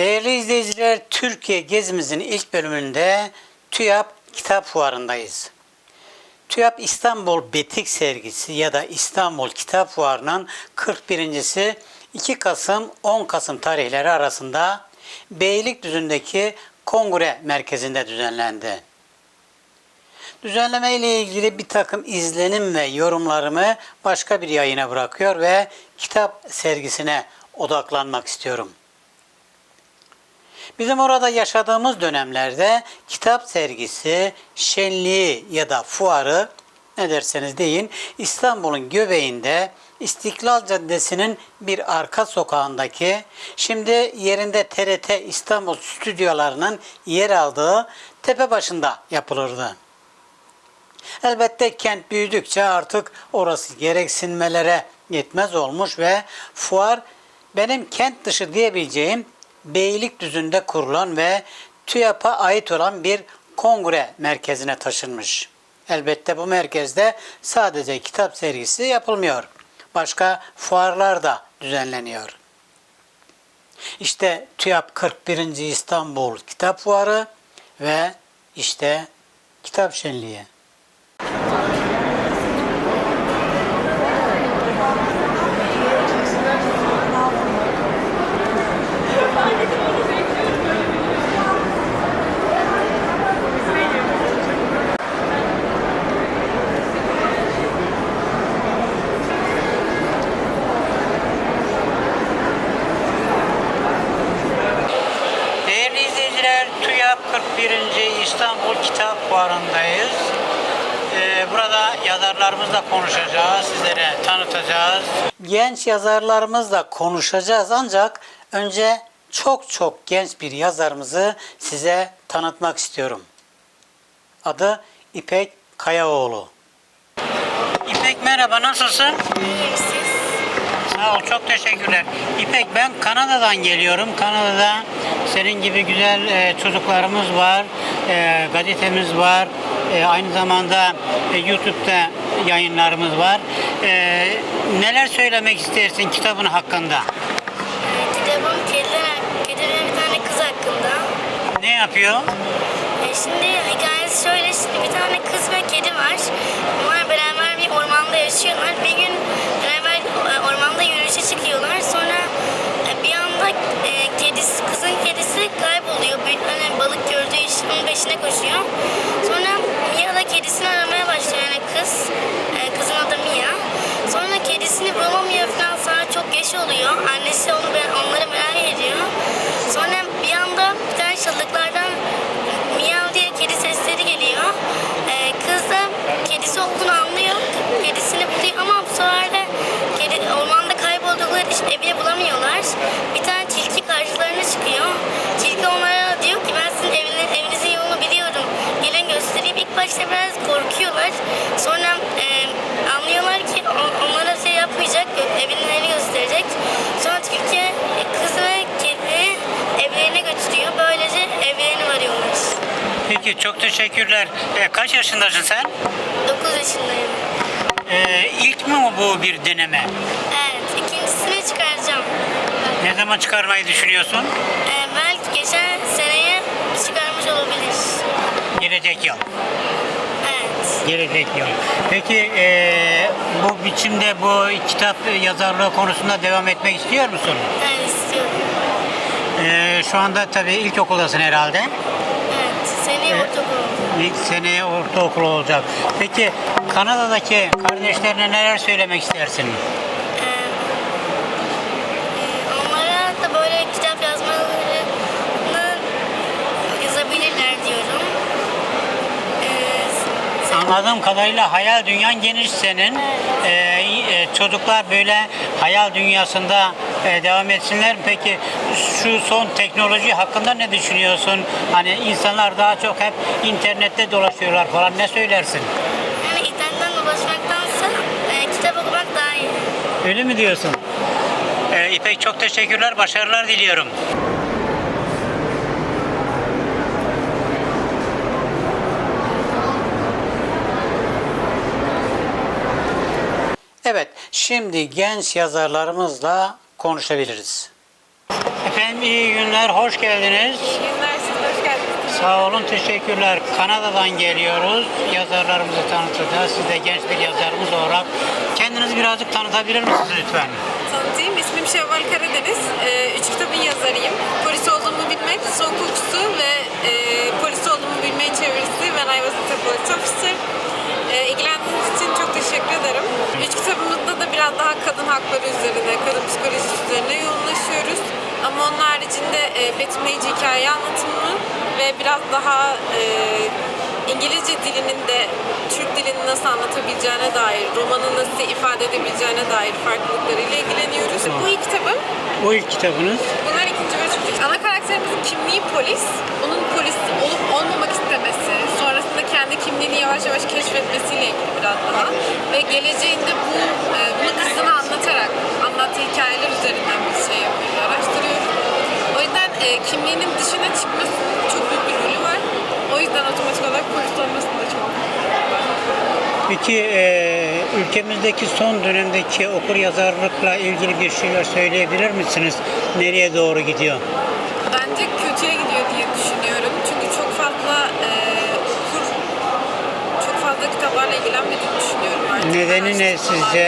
Değerli izleyiciler, Türkiye gezimizin ilk bölümünde TÜYAP Kitap Fuarı'ndayız. TÜYAP İstanbul Betik Sergisi ya da İstanbul Kitap Fuarı'nın 41.si 2 Kasım 10 Kasım tarihleri arasında Beylikdüzü'ndeki Kongre Merkezi'nde düzenlendi. Düzenleme ile ilgili bir takım izlenim ve yorumlarımı başka bir yayına bırakıyor ve kitap sergisine odaklanmak istiyorum. Bizim orada yaşadığımız dönemlerde kitap sergisi, şenliği ya da fuarı ne derseniz deyin İstanbul'un göbeğinde İstiklal Caddesi'nin bir arka sokağındaki şimdi yerinde TRT İstanbul stüdyolarının yer aldığı tepe başında yapılırdı. Elbette kent büyüdükçe artık orası gereksinmelere yetmez olmuş ve fuar benim kent dışı diyebileceğim Beylikdüzü'nde kurulan ve TÜYAP'a ait olan bir kongre merkezine taşınmış. Elbette bu merkezde sadece kitap sergisi yapılmıyor. Başka fuarlar da düzenleniyor. İşte TÜYAP 41. İstanbul Kitap Fuarı ve işte Kitap Şenliği. Değerli izleyiciler, TÜYAP 41. İstanbul Kitap Fuarı'ndayız. Ee, burada yazarlarımızla konuşacağız, sizlere tanıtacağız. Genç yazarlarımızla konuşacağız ancak önce çok çok genç bir yazarımızı size tanıtmak istiyorum. Adı İpek Kayaoğlu. İpek merhaba, nasılsın? Sağ ol, çok teşekkürler. İpek ben Kanada'dan geliyorum. Kanada'da senin gibi güzel e, çocuklarımız var, e, gazetemiz var, E, aynı zamanda e, YouTube'da yayınlarımız var. E, neler söylemek istersin kitabın hakkında? Kitabım kediler, kedi ve bir tane kız hakkında. Ne yapıyor? E şimdi hikayesi şöyle, şimdi bir tane kız ve kedi var. Onlar beraber bir ormanda yaşıyorlar. Bir gün beraber e, ormanda yürüyüşe çıkıyorlar. Sonra e, bir anda e, kedisi, kızın kedisi kayboluyor. Bir hani balık gördüğü için onun peşine koşuyor. Sonra da kedisini aramaya başlıyor. Yani kız, e, kızın adı Mia. Sonra kedisini bulamıyor falan sonra çok geç oluyor. Annesi onu onları merak ediyor. Sonra bir anda bir tane çalılıklardan miyav diye kedi sesleri geliyor. Ee, kız da kedisi olduğunu anlıyor. Kedisini buluyor ama bu sefer de kedi ormanda kayboldukları için evini bulamıyorlar. Bir tane tilki karşılarına çıkıyor. İlk başta biraz korkuyorlar. Sonra e, anlıyorlar ki on- onlara şey yapmayacak. Evinin evini gösterecek. Sonra tilki e, kız ve kedi evlerine götürüyor. Böylece evlerine varıyorlar. Peki çok teşekkürler. E, kaç yaşındasın sen? 9 yaşındayım. E, ilk mi bu bir deneme? Evet, ikincisini çıkaracağım. Ne zaman çıkarmayı düşünüyorsun? Ee, belki geçen seneye çıkarmış olabilir. Gelecek yıl. Evet. Gelecek yıl. Peki eee, bu biçimde bu kitap yazarlığı konusunda devam etmek istiyor musun? Ben istiyorum. Eee, şu anda tabii ilkokuldasın herhalde. Evet. Seneye Evet. ortaokul. İlk seneye ortaokul olacak. Peki Kanada'daki kardeşlerine neler söylemek istersin? Ee, e, onlara da böyle kitap yazmalarını yazabilirler diyorum. Ee, sen- Anladığım kadarıyla hayal dünyan geniş senin. Eee, e, çocuklar böyle hayal dünyasında e, devam etsinler. Peki şu son teknoloji hakkında ne düşünüyorsun? Hani insanlar daha çok hep internette dolaşıyorlar falan. Ne söylersin? yani internetten dolaşmaktansa e, kitap okumak daha iyi. Öyle mi diyorsun? Ee, İpek çok teşekkürler. Başarılar diliyorum. Evet, şimdi genç yazarlarımızla konuşabiliriz. Efendim iyi günler, hoş geldiniz. İyi günler, siz hoş geldiniz. Sağ olun, teşekkürler. Kanada'dan geliyoruz. Yazarlarımızı tanıtacağız. Siz de genç bir yazarımız olarak kendinizi birazcık tanıtabilir misiniz lütfen? Tanıtayım, ismim Şevval Karadeniz. Ee, üç kitabın yazarıyım. Polis olduğumu bilmek, son kokusu ve e, polis olduğumu bilmeyin çevirisi When I Was a Police Officer. Ee, ilgilendiğiniz için çok teşekkür ederim. Üç kitabımızda da biraz daha kadın hakları üzerine, kadın psikolojisi üzerine yoğunlaşıyoruz. Ama onun haricinde e, betimleyici hikaye anlatımı ve biraz daha e, İngilizce dilinin de Türk dilini nasıl anlatabileceğine dair, romanı nasıl ifade edebileceğine dair farklılıklarıyla ilgileniyoruz. Bu ilk kitabım. Bu ilk kitabınız. Bunlar ikinci ve üçüncü. Ana karakterimizin kimliği polis. Onun polis olup olmamak istemesi, kendi kimliğini yavaş yavaş keşfetmesiyle ilgili biraz daha. Ve geleceğinde bu e, bunu kızına anlatarak, anlattığı hikayeler üzerinden bir şey yapıyoruz, araştırıyoruz. O yüzden e, kimliğinin dışına çıkmasının çok büyük bir rolü var. O yüzden otomatik olarak polis olmasında çok Peki e, ülkemizdeki son dönemdeki okur yazarlıkla ilgili bir şeyler söyleyebilir misiniz? Nereye doğru gidiyor? Bence kötüye gidiyor diye düşünüyorum. Çünkü çok fazla e, okur, çok fazla kitaplarla ilgilenmediğini düşünüyorum artık. Nedeni ne sizce?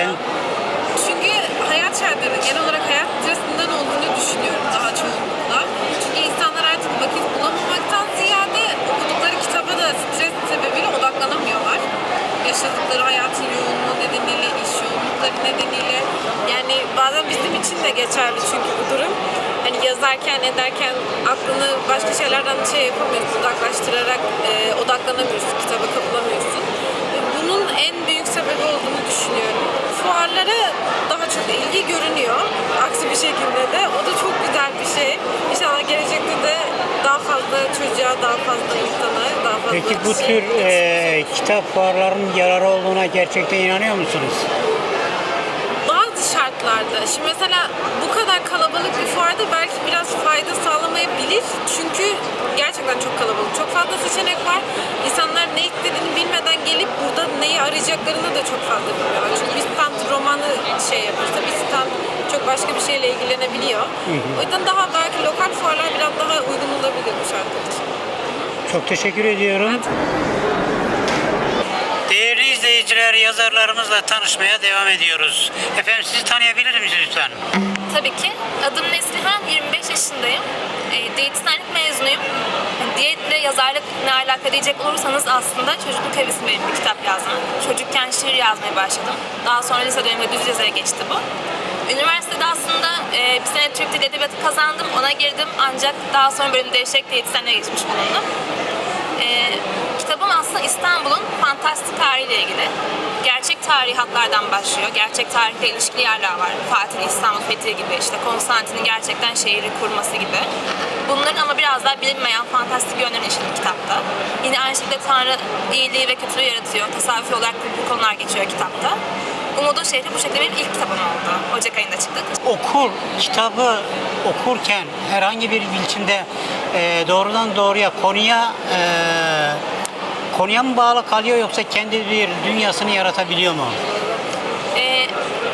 Çünkü hayat şartları, genel olarak hayat stresinden olduğunu düşünüyorum daha çoğunlukla. Çünkü insanlar artık vakit bulamamaktan ziyade okudukları kitaba da stres sebebiyle odaklanamıyorlar. Yaşadıkları hayatın yoğunluğu nedeniyle, iş yoğunlukları nedeniyle. Yani bazen bizim için de geçerli çünkü bu durum. Hani yazarken, ederken aklını başka şeylerden şey yapamıyorsun, uzaklaştırarak e, odaklanamıyorsun, kitaba kapılamıyorsun. Bunun en büyük sebebi olduğunu düşünüyorum. Fuarlara daha çok ilgi görünüyor. Aksi bir şekilde de. O da çok güzel bir şey. İnşallah gelecekte de daha fazla çocuğa, daha fazla insana, daha fazla Peki bu şey tür e, kitap fuarlarının yararı olduğuna gerçekten inanıyor musunuz? bazı şartlarda, şimdi mesela bu kadar kalabalık bir fuarda belki biraz fayda sağlamayabilir. Çünkü gerçekten çok kalabalık. Çok fazla seçenek var. İnsanlar ne istediğini bilmeden gelip burada neyi arayacaklarını da çok fazla bilmiyorlar. Çünkü bir stand romanı şey yapıyorsa bir stand çok başka bir şeyle ilgilenebiliyor. O yüzden daha belki lokal fuarlar biraz daha uygun olabilir bu şartlar için. Çok teşekkür ediyorum. Değerli izleyiciler, yazarlarımızla tanışmaya devam ediyoruz. Efendim sizi tanıyabilir miyiz lütfen? Tabii ki. Adım Neslihan, 25 yaşındayım. E, diyetisyenlik mezunuyum. Diyetle yazarlık ne alaka diyecek olursanız aslında çocukluk hevesim benim bir kitap yazmak. Çocukken şiir yazmaya başladım. Daha sonra lise döneminde düz yazara geçti bu. Üniversitede aslında e, bir sene Türk Dili Edebiyatı kazandım. Ona girdim ancak daha sonra bölüm değişerek diyetisyenliğe geçmiş bulundum. Kitabım aslında İstanbul'un fantastik tarihiyle ilgili. Gerçek tarihi hatlardan başlıyor. Gerçek tarihle ilişkili yerler var. Fatih'in İstanbul fethi gibi, işte Konstantin'in gerçekten şehri kurması gibi. Bunların ama biraz daha bilinmeyen fantastik yönlerini işledim kitapta. Yine aynı şekilde Tanrı iyiliği ve kötülüğü yaratıyor. Tasavvufi olarak bu konular geçiyor kitapta. Umudun Şehri bu şekilde benim ilk kitabım oldu. Ocak ayında çıktı. Okur, kitabı okurken herhangi bir biçimde e, doğrudan doğruya konuya e, konuya mı bağlı kalıyor yoksa kendi bir dünyasını yaratabiliyor mu? e,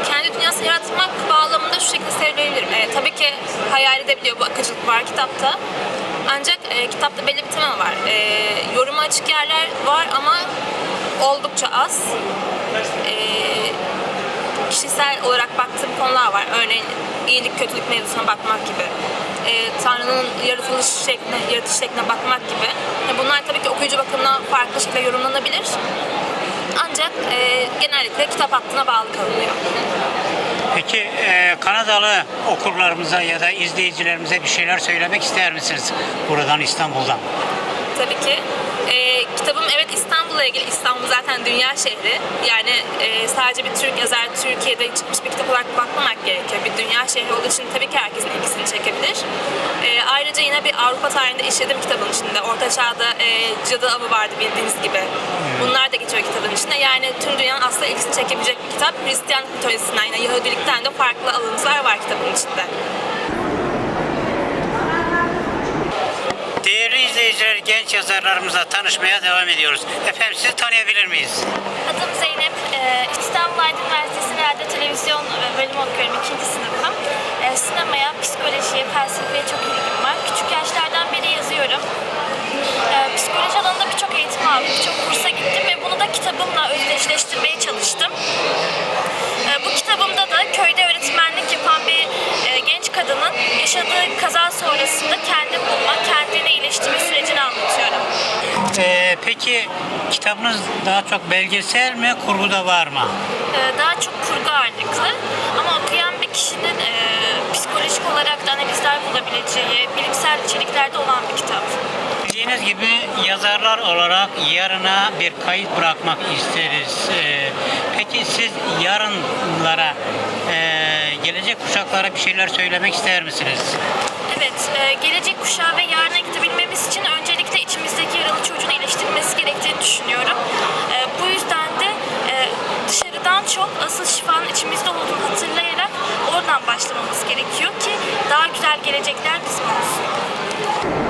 kendi dünyasını yaratmak bağlamında şu şekilde söyleyebilirim. E, tabii ki hayal edebiliyor bu akıcılık var kitapta. Ancak e, kitapta belli bir tema var. E, yoruma açık yerler var ama oldukça az. E, kişisel olarak baktığım konular var. Örneğin iyilik kötülük mevzusuna bakmak gibi. E, Tanrı'nın yaratılış şekline, yaratış şekline bakmak gibi. E, bunlar tabii ki okuyucu bakımından farklı şekilde yorumlanabilir. Ancak e, genellikle kitap hattına bağlı kalınıyor. Peki e, Kanadalı okurlarımıza ya da izleyicilerimize bir şeyler söylemek ister misiniz buradan İstanbul'dan? Tabii ki. Evet İstanbul'la ilgili. İstanbul zaten dünya şehri. Yani e, sadece bir Türk yazar Türkiye'de çıkmış bir kitap olarak bakmamak gerekiyor. Bir dünya şehri olduğu için tabii ki herkesin ilgisini çekebilir. E, ayrıca yine bir Avrupa tarihinde işledim kitabın içinde. Orta Çağ'da e, cadı avı vardı bildiğiniz gibi. Bunlar da geçiyor kitabın içinde. Yani tüm dünyanın aslında ilgisini çekebilecek bir kitap. Hristiyan mitolojisinden yine Yahudilikten de farklı alıntılar var kitabın içinde. İzleyiciler genç yazarlarımızla tanışmaya devam ediyoruz. Efendim sizi tanıyabilir miyiz? Adım Zeynep. Ee, İstanbul Aydın Üniversitesi Radyo Televizyon bölümü okuyorum. ikinci sınıfım. Ee, sinemaya, psikolojiye, felsefeye çok ilgim var. Küçük yaşlardan beri yazıyorum. Ee, psikoloji alanında birçok eğitim aldım, birçok kursa gittim ve bunu da kitabımla özdeşleştirmeye çalıştım. Ee, bu kitabımda da köyde öğretmenlik yapan bir e, genç kadının yaşadığı kaza sonrasında kendini bulma, kendini iyileştirme sürecini anlatıyorum. Ee, peki kitabınız daha çok belgesel mi, kurguda var mı? Ee, daha çok kurgu ağırlıklı ama okuyan bir kişinin e, psikolojik olarak da analizler bulabileceği, bilimsel içeriklerde olan bir kitap. Bildiğiniz gibi yazarlar olarak yarına bir kayıt bırakmak isteriz. Ee, peki siz yarınlara, e, gelecek kuşaklara bir şeyler söylemek ister misiniz? Evet, e, gelecek kuşağı ve yarına gidebilmemiz için öncelikle içimizdeki yaralı çocuğun iyileştirilmesi gerektiğini düşünüyorum. E, bu yüzden de dışarıdan çok asıl şifanın içimizde olduğunu hatırlayarak oradan başlamamız gerekiyor ki daha güzel gelecekler bizim olsun.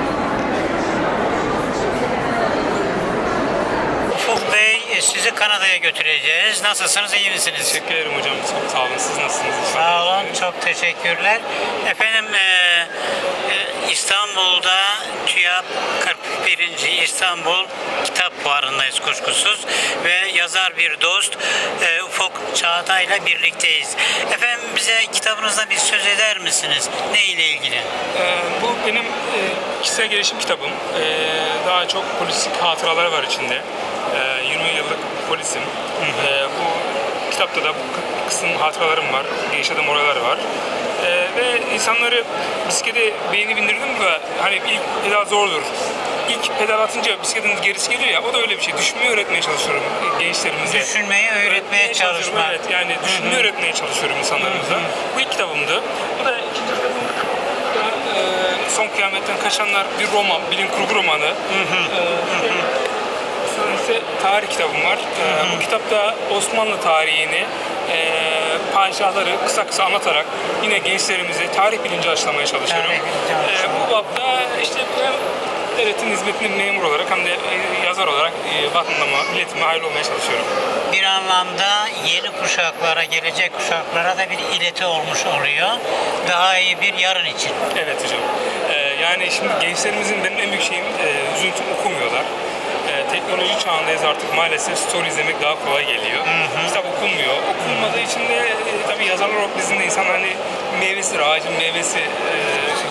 Sizi Kanada'ya götüreceğiz. Nasılsınız, iyi misiniz? Teşekkür ederim hocam. Çok sağ olun. Siz nasılsınız? Sağ olun, çok teşekkürler. Efendim e, e, İstanbul'da TÜYAP 41. İstanbul Kitap Fuarı'ndayız kuşkusuz ve yazar bir dost e, Ufuk Çağatay ile birlikteyiz. Efendim bize kitabınızdan bir söz eder misiniz? Ne ile ilgili? Ee, bu benim e, kişisel gelişim kitabım. Ee, daha çok polislik hatıralar var içinde. Ee, 20 yıllık polisim. Ee, bu kitapta da bu kısım hatıralarım var. Yaşadığım olaylar var. Ee, ve insanları bisiklete beyni bindirdim ve hani ilk pedal zordur. İlk pedal atınca bisikletin gerisi geliyor ya o da öyle bir şey. Düşünmeyi öğretmeye çalışıyorum gençlerimize. Düşünmeyi, öğretmeye çalışmak. Evet yani düşünmeyi öğretmeye çalışıyorum insanlarımıza. Bu ilk kitabımdı. Bu da ikinci kitabım. E, Son Kıyametten Kaçanlar bir roman, bilim kurgu romanı. E, Sonra ise tarih kitabım var. E, bu kitapta Osmanlı tarihini, e, padişahları kısa kısa anlatarak yine gençlerimize tarih bilinci aşılamaya çalışıyorum. Tarih bilinci E, bu bapta işte hem devletin hizmetinde memur olarak hem de e, yazar olarak e, vatanıma, milletime hayırlı olmaya çalışıyorum. bir anlamda yeni kuşaklara, gelecek kuşaklara da bir ileti olmuş oluyor. Daha iyi bir yarın için. Evet hocam. Ee, yani şimdi gençlerimizin benim en büyük şeyim e, üzüntüm okumuyorlar. Teknoloji çağındayız artık maalesef story izlemek daha kolay geliyor. Kitap okunmuyor. Okunmadığı için de e, tabii yazarlar olarak bizim de insan hani meyvesidir, ağacın meyvesi. E,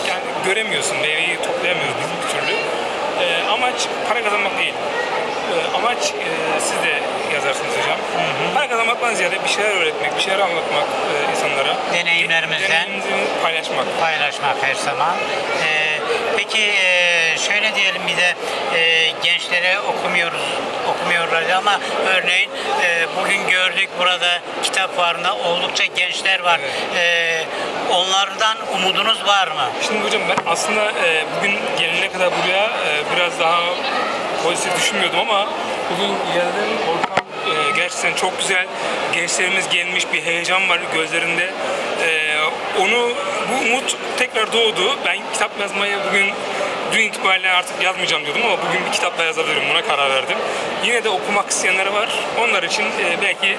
yani göremiyorsun, meyveyi toplayamıyoruz biz bir türlü. E, amaç para kazanmak değil. E, amaç e, siz de yazarsınız hocam. Para kazanmaktan ziyade bir şeyler öğretmek, bir şeyler anlatmak e, insanlara. Deneyimlerimizden. Deneyimimizi paylaşmak. paylaşmak her zaman. Ee, peki e, şöyle diyelim bir de e, gençlere okumuyoruz, okumuyorlar ama örneğin e, bugün gördük burada kitap fuarında oldukça gençler var. E, onlardan umudunuz var mı? Şimdi hocam ben aslında e, bugün gelene kadar buraya e, biraz daha pozitif düşünmüyordum ama bugün geldim ortam e, gerçekten çok güzel. Gençlerimiz gelmiş bir heyecan var gözlerinde. E, onu bu umut tekrar doğdu. Ben kitap yazmayı bugün dün itibariyle artık yazmayacağım diyordum ama bugün bir kitap daha yazabilirim buna karar verdim. Yine de okumak isteyenler var. Onlar için e, belki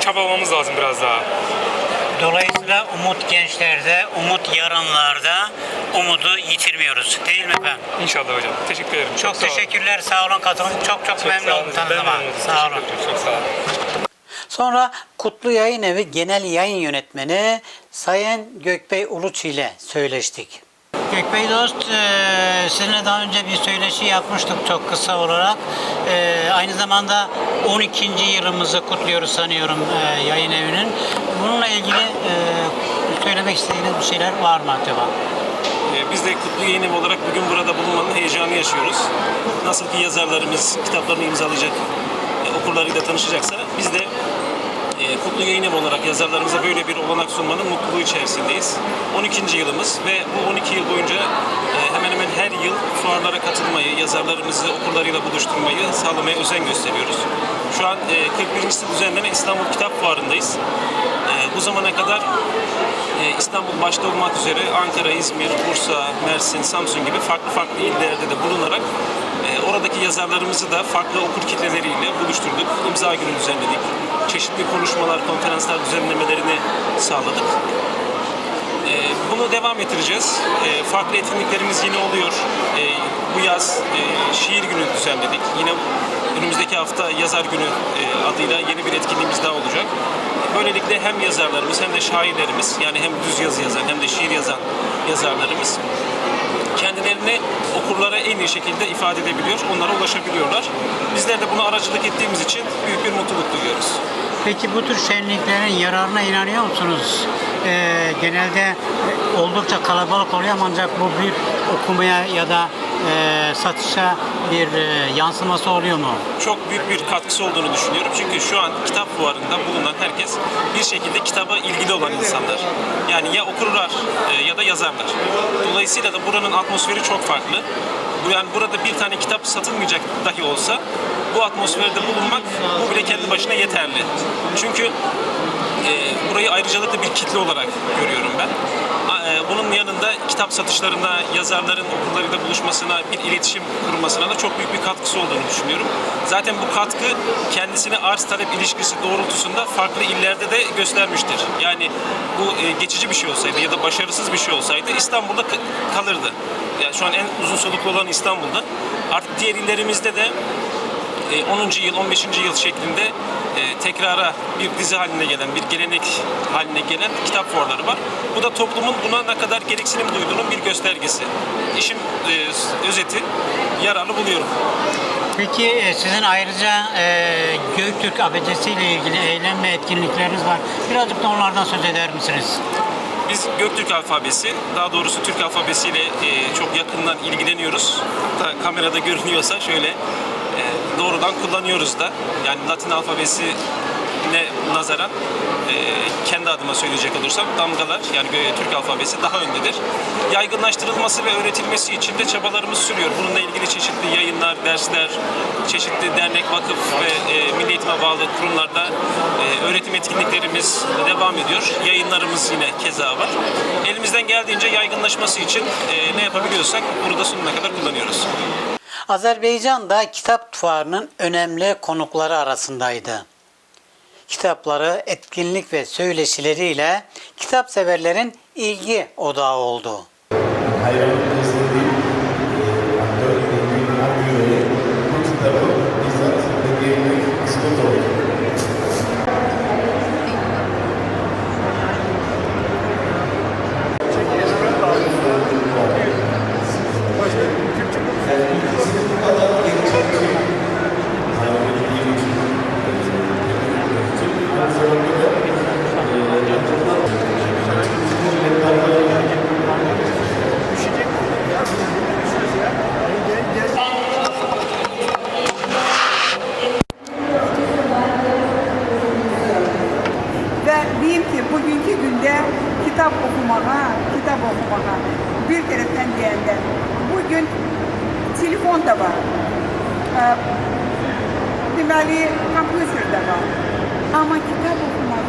çabalamamız lazım biraz daha. Dolayısıyla umut gençlerde, umut yarınlarda, umudu yitirmiyoruz. Değil mi efendim? İnşallah hocam. Teşekkür ederim. Çok, sağ olun. teşekkürler, sağ olun katılın. Çok çok, Çok memnun oldum tanıdığıma. Sağ olun. Çok sağ olun. Sonra Kutlu Yayın Evi Genel Yayın Yönetmeni Sayın Gökbey Uluç ile söyleştik. Gökbey Dost, e, sizinle daha önce bir söyleşi yapmıştık çok kısa olarak. E, aynı zamanda 12. yılımızı kutluyoruz sanıyorum e, yayın evinin. Bununla ilgili e, söylemek istediğiniz bir şeyler var mı acaba? Biz de Kutlu Yayın Evi olarak bugün burada bulunmanın heyecanı yaşıyoruz. Nasıl ki yazarlarımız kitaplarını imzalayacak, okurlarıyla tanışacaksa biz de Kutlu Yayın Evi olarak yazarlarımıza böyle bir olanak sunmanın mutluluğu içerisindeyiz. 12. yılımız ve bu 12 yıl boyunca e, hemen hemen her yıl fuarlara katılmayı, yazarlarımızı okurlarıyla buluşturmayı sağlamaya özen gösteriyoruz. Şu an e, 41. düzenlenen İstanbul Kitap Fuarı'ndayız. E, Bu zamana kadar e, İstanbul başta olmak üzere Ankara, İzmir, Bursa, Mersin, Samsun gibi farklı farklı illerde de bulunarak e, oradaki yazarlarımızı da farklı okur kitleleriyle buluşturduk. İmza günü düzenledik. Çeşitli konuşmalar, konferanslar düzenlemelerini sağladık. Ee, Bunu devam ettireceğiz. Ee, Farklı etkinliklerimiz yine oluyor. Ee, Bu yaz e, şiir günü düzenledik. Yine önümüzdeki hafta yazar günü e, adıyla yeni bir etkinliğimiz daha olacak. Böylelikle hem yazarlarımız hem de şairlerimiz yani hem düz yazı yazan hem de şiir yazan yazarlarımız kendilerini okurlara en iyi şekilde ifade edebiliyor, onlara ulaşabiliyorlar. Bizler de buna aracılık ettiğimiz için büyük bir mutluluk duyuyoruz. Peki bu tür şenliklerin yararına inanıyor musunuz? Ee, genelde e, oldukça kalabalık oluyor ancak bu bir okumaya ya da e, satışa bir e, yansıması oluyor mu? çok büyük bir katkısı olduğunu düşünüyorum. Çünkü şu an kitap fuarında bulunan herkes bir şekilde kitaba ilgili olan insanlar. Yani ya okurlar e, ya da yazarlar. Dolayısıyla da buranın atmosferi çok farklı. Yani burada bir tane kitap satılmayacak dahi olsa bu atmosferde bulunmak bu bile kendi başına yeterli. Çünkü e, burayı ayrıcalıklı bir kitle olarak görüyorum ben. E, Bunun yanında kitap satışlarına, yazarların okurlarıyla buluşmasına, bir iletişim kurmasına da çok büyük bir katkısı olduğunu düşünüyorum. Zaten bu katkı kendisini arz talep ilişkisi doğrultusunda farklı illerde de göstermiştir. Yani bu e, geçici bir şey olsaydı ya da başarısız bir şey olsaydı İstanbul'da kalırdı. Yani şu an en uzun soluklu olan İstanbul'da. Artık diğer illerimizde de 10. yıl, 15. yıl şeklinde e, tekrara bir dizi haline gelen, bir gelenek haline gelen kitap fuarları var. Bu da toplumun buna ne kadar gereksinim duyduğunun bir göstergesi. İşin e, özeti yararlı buluyorum. Peki e, sizin ayrıca e, Göktürk Abecesi ile ilgili eylem ve etkinlikleriniz var. Birazcık da onlardan söz eder misiniz? Biz Göktürk alfabesi, daha doğrusu Türk alfabesiyle e, çok yakından ilgileniyoruz. Da, kamerada görünüyorsa şöyle e, doğrudan kullanıyoruz da. Yani Latin alfabesi ne nazaran e, kendi adıma söyleyecek olursam damgalar yani Türk alfabesi daha öndedir. Yaygınlaştırılması ve öğretilmesi için de çabalarımız sürüyor. Bununla ilgili çeşitli yayınlar, dersler, çeşitli dernek, vakıf ve e, milli eğitime bağlı kurumlarda e, öğretim etkinliklerimiz devam ediyor. Yayınlarımız yine keza var. Elimizden geldiğince yaygınlaşması için e, ne yapabiliyorsak burada sonuna kadar kullanıyoruz. Azerbaycan da kitap fuarının önemli konukları arasındaydı. Kitapları, etkinlik ve söyleşileriyle kitap severlerin ilgi odağı oldu. hayranlık kitap okumağa bir taraftan diyende bugün telefon da var. Ee, deməli kompüter de var. Ama kitap okumağa,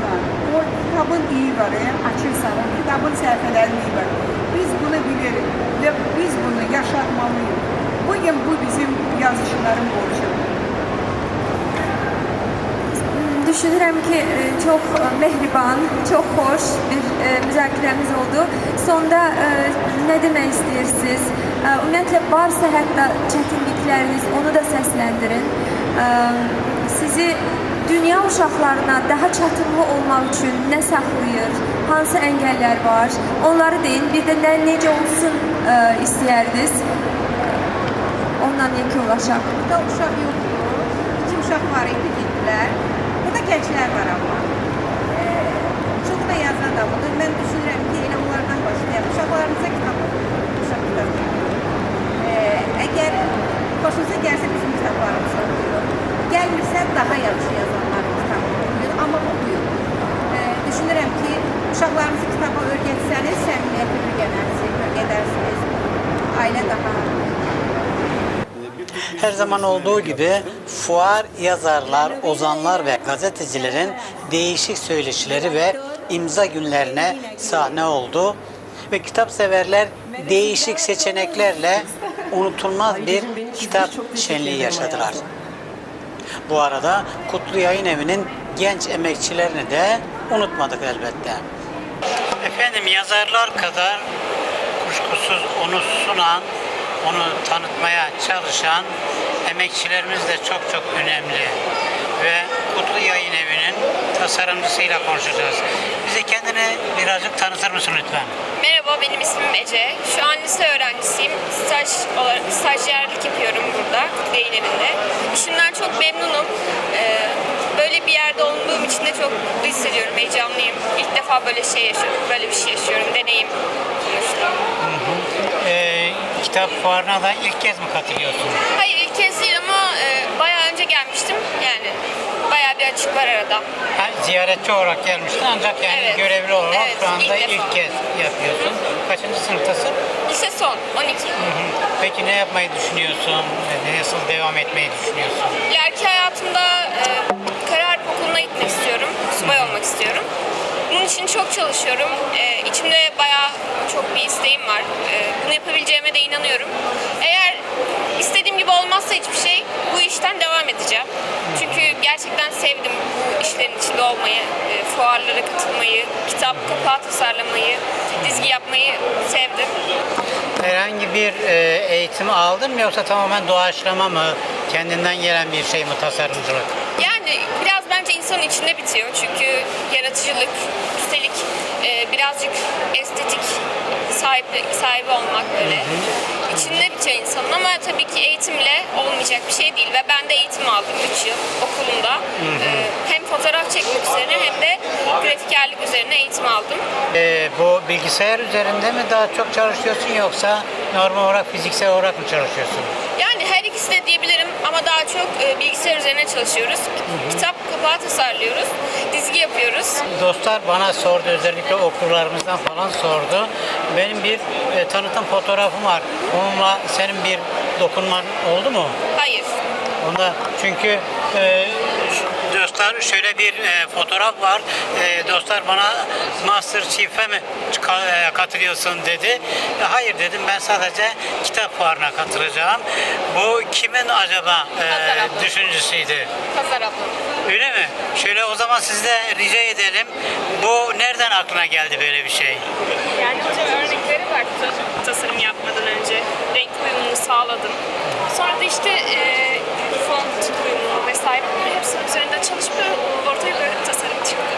o kitabın iyi varı, açırsan o kitabın səhifələrinin iyi var. Biz bunu bilirik ve biz bunu yaşatmalıyız. Bugün bu bizim yazışların borcu. Düşünürəm ki, e, çox e, mehriban, çox xoş bir e, müzakirəmiz oldu. Sonda nə demək istəyirsiniz? Ümumiyyətlə varsa hətta çətinlikləriniz, onu da səsləndirin. Sizi dünya uşaqlarına daha çatımlı olmaq üçün nə saxlayır? Hansı əngəllər var? Onları deyin. Bir də nə necə olsun istəyərdiniz? Ondan yekunlaşaq. Burada uşaq yoxdur. İki uşaq var idi getdilər. Gənclər var amma. Ee, çox da yazan adamıdır. Mən düşünürəm ki, elə onlardan başlayaq. Uşaqlarımıza kitab oxuyun. Uşaq kitabı. Ee, əgər xoşunuza gəlsə bizim kitablarımızı oxuyun. Gəlmirsə daha yaxşı yazanların kitabını oxuyun. Amma oxuyun. Ee, düşünürəm ki, uşaqlarınızı kitaba öyrətsəniz, səmimiyyəti öyrənərsiniz, öyrədərsiniz. Ailə daha Her zaman olduğu gibi fuar yazarlar, ozanlar ve gazetecilerin değişik söyleşileri ve imza günlerine sahne oldu ve kitap severler değişik seçeneklerle unutulmaz bir kitap şenliği yaşadılar. Bu arada Kutlu Yayın Evi'nin genç emekçilerini de unutmadık elbette. Efendim yazarlar kadar kuşkusuz onu sunan, onu tanıtmaya çalışan emekçilerimiz de çok çok önemli. Ve Kutlu Yayın Evi'nin tasarımcısıyla konuşacağız. Bize kendini birazcık tanıtır mısın lütfen? Merhaba, benim ismim Ece. Şu an lise öğrencisiyim. Staj olarak, stajyerlik yapıyorum burada, yayın evinde. İşimden çok memnunum. Ee, böyle bir yerde olduğum için de çok mutlu hissediyorum, heyecanlıyım. İlk defa böyle şey yaşıyorum, böyle bir şey yaşıyorum, deneyim sonuçta. Ee, kitap fuarına da ilk kez mi katılıyorsun? Hayır, kez değil ama e, bayağı önce gelmiştim. Yani bayağı bir açık var arada. Ha, ziyaretçi olarak gelmiştin ancak yani Evet. görevli olarak Evet, şu anda ilk ilk, defa. kez yapıyorsun. Kaçıncı sınıftasın? Lise son, 12. Peki ne yapmayı düşünüyorsun? Ve Nasıl devam etmeyi düşünüyorsun? İleriki hayatımda e, karar okuluna gitmek istiyorum. Subay olmak istiyorum. Bunun için çok çalışıyorum. E, içimde bayağı çok bir isteğim var. E, bunu yapabileceğime de inanıyorum. Eğer istediğim gibi olmazsa hiçbir şey bu işten devam edeceğim. Çünkü gerçekten sevdim bu işlerin içinde olmayı, e, fuarlara katılmayı, kitap kapağı tasarlamayı, dizgi yapmayı sevdim. Herhangi bir e, eğitim aldın mı yoksa tamamen doğaçlama mı? Kendinden gelen bir şey mi tasarımcılık? Yani biraz bence insanın içinde bitiyor çünkü yaratıcılık, üstelik e, birazcık estetik sahibi, sahibi olmak böyle içinde bitiyor insanın ama tabii ki eğitimle olmayacak bir şey değil ve ben de eğitim aldım 3 yıl okulumda. E, hem fotoğraf çekmek üzerine hem de grafikerlik üzerine eğitim aldım. E, bu bilgisayar üzerinde mi daha çok çalışıyorsun yoksa normal olarak fiziksel olarak mı çalışıyorsun? Yani her ikisi de diyebilirim ama daha çok e, bilgisayar üzerine çalışıyoruz. Kitap kapağı tasarlıyoruz, dizgi yapıyoruz. Dostlar bana sordu özellikle okurlarımızdan falan sordu. Benim bir e, tanıtım fotoğrafım var. Onunla senin bir dokunman oldu mu? Hayır. Onda çünkü e, dostlar şöyle bir e, fotoğraf var. E, dostlar bana Master Chief'e mi e, katılıyorsun dedi. E, hayır dedim ben sadece kitap fuarına katılacağım. Bu kimin acaba e, abla. düşüncüsüydü? Pazar abla. Öyle mi? Şöyle o zaman sizde rica edelim. Bu nereden aklına geldi böyle bir şey? Yani hocam örnekleri baktım tasarım yapmadan önce. Renk uyumunu sağladım. Sonra da işte e, bunların hepsinin üzerinde çalışıp böyle ortaya böyle tasarım çıktı.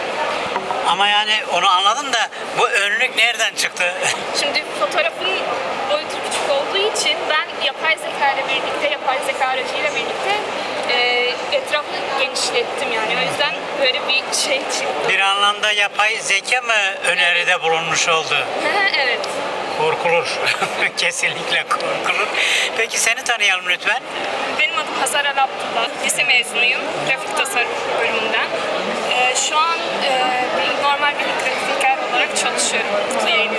Ama yani onu anladım da bu önlük nereden çıktı? Şimdi fotoğrafın boyutu küçük olduğu için ben yapay zeka ile birlikte, yapay zeka aracıyla birlikte e, etrafı genişlettim yani. O yüzden böyle bir şey çıktı. bir anlamda yapay zeka mı öneride bulunmuş oldu? evet. Korkulur. Kesinlikle korkulur. Peki seni tanıyalım lütfen. Benim adım Hazar Al Abdullah. Lise mezunuyum. Grafik tasarım bölümünden. Ee, şu an e, bir normal bir grafiker olarak çalışıyorum. Mutlu Yayın.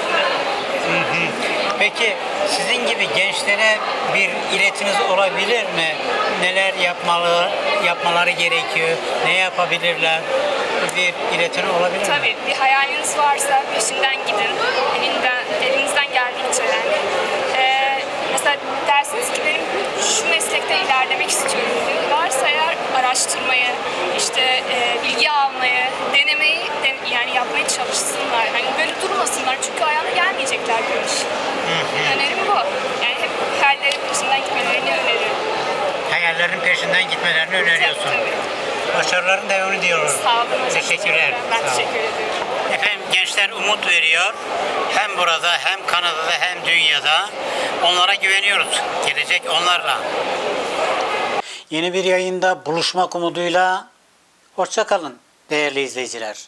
Peki sizin gibi gençlere bir iletiniz olabilir mi? Neler yapmalı, yapmaları gerekiyor? Ne yapabilirler? Bir iletin olabilir mi? Tabii bir hayaliniz varsa peşinden gidin. Elinden, elinizden geldiğince yani. Ee, mesela dersiniz ki benim şu meslekte ilerlemek istiyorum diyorlarsa eğer araştırmayı, işte e, bilgi almayı, denemeyi de- yani yapmaya çalışsınlar. Hani böyle durmasınlar çünkü ayağına gelmeyecekler bu iş. Önerim bu. Yani hep hayallerin peşinden gitmelerini öneririm. Hayallerin peşinden gitmelerini öneriyorsun. Tabii, Başarıların devamını diyoruz. Sağ olun. Teşekkürler. Ben Sağ teşekkür ediyorum. Efendim gençler umut veriyor. Hem burada hem Kanada'da hem dünyada. Onlara güveniyoruz. Gelecek onlarla. Yeni bir yayında buluşmak umuduyla hoşçakalın değerli izleyiciler.